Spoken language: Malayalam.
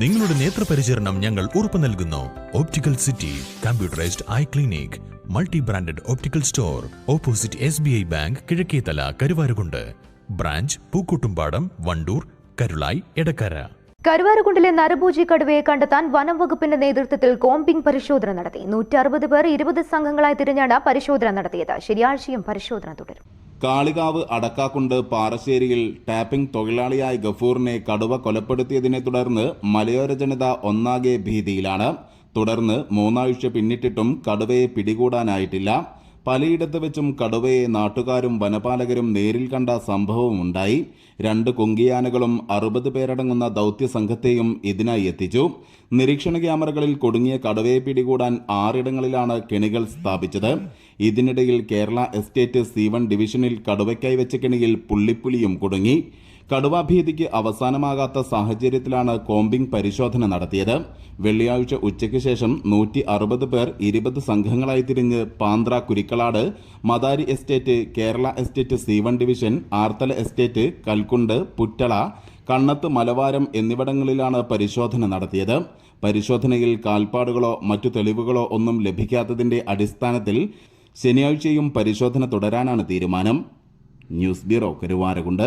നിങ്ങളുടെ നേത്രപരിചരണം ഞങ്ങൾ ഉറപ്പു നൽകുന്നു. Optical city computerised eye clinic multi branded optical store opposite S B I bank Kizhakkethala Karuvarakund. Branch Pookkottumpadam Wandoor Karulai Edakkara കരുവാരക്കുണ്ടിലെ നരഭൂജി കടുവയെ കണ്ടെത്താൻ വനം വകുപ്പിന്റെ നേതൃത്വത്തിൽ കോമ്പിംഗ് പരിശോധന നടത്തി. നൂറ്റി അറുപത് പേർ ഇരുപത് സംഘങ്ങളായി തിരിഞ്ഞാണ് പരിശോധന നടത്തിയത്. ശനിയാഴ്ചയും പരിശോധന തുടരും. കാളികാവ് അടക്കാക്കുണ്ട് പാറശ്ശേരിയിൽ ടാപ്പിംഗ് തൊഴിലാളിയായ ഗഫൂറിനെ കടുവ കൊലപ്പെടുത്തിയതിനെ തുടർന്ന് മലയോര ജനത ഒന്നാകെ ഭീതിയിലാണ്. തുടർന്ന് മൂന്നാഴ്ച പിന്നിട്ടിട്ടും കടുവയെ പിടികൂടാനായിട്ടില്ല. പലയിടത്ത് വെച്ചും കടുവയെ നാട്ടുകാരും വനപാലകരും നേരിൽ കണ്ട സംഭവമുണ്ടായി രണ്ട് കൊങ്കിയാനകളും അറുപത് പേരടങ്ങുന്ന ദൗത്യ സംഘത്തെയും ഇതിനായി എത്തിച്ചു. നിരീക്ഷണ ക്യാമറകളിൽ കൊടുങ്ങിയ കടുവയെ പിടികൂടാൻ ആറിടങ്ങളിലാണ് കെണികൾ സ്ഥാപിച്ചത്. ഇതിനിടയിൽ കേരള എസ്റ്റേറ്റ് സി ഡിവിഷനിൽ കടുവയ്ക്കായി വെച്ച കെണിയിൽ പുള്ളിപ്പുലിയും കുടുങ്ങി. കടുവാഭീതിക്ക് അവസാനമാകാത്ത സാഹചര്യത്തിലാണ് കോമ്പിംഗ് പരിശോധന നടത്തിയത്. വെള്ളിയാഴ്ച ഉച്ചയ്ക്ക് ശേഷം നൂറ്റി അറുപത് പേർ ഇരുപത് സംഘങ്ങളായി തിരിഞ്ഞ് Panthra Kurikkalad Madari estate Kerala estate C one division Arthala estate Kalkund Puttala Kannath മലവാരം എന്നിവിടങ്ങളിലാണ് പരിശോധന നടത്തിയത്. പരിശോധനയിൽ കാൽപ്പാടുകളോ മറ്റു തെളിവുകളോ ഒന്നും ലഭിക്കാത്തതിന്റെ അടിസ്ഥാനത്തിൽ ശനിയാഴ്ചയും പരിശോധന തുടരാനാണ് തീരുമാനം. News bureau Karuvarakund.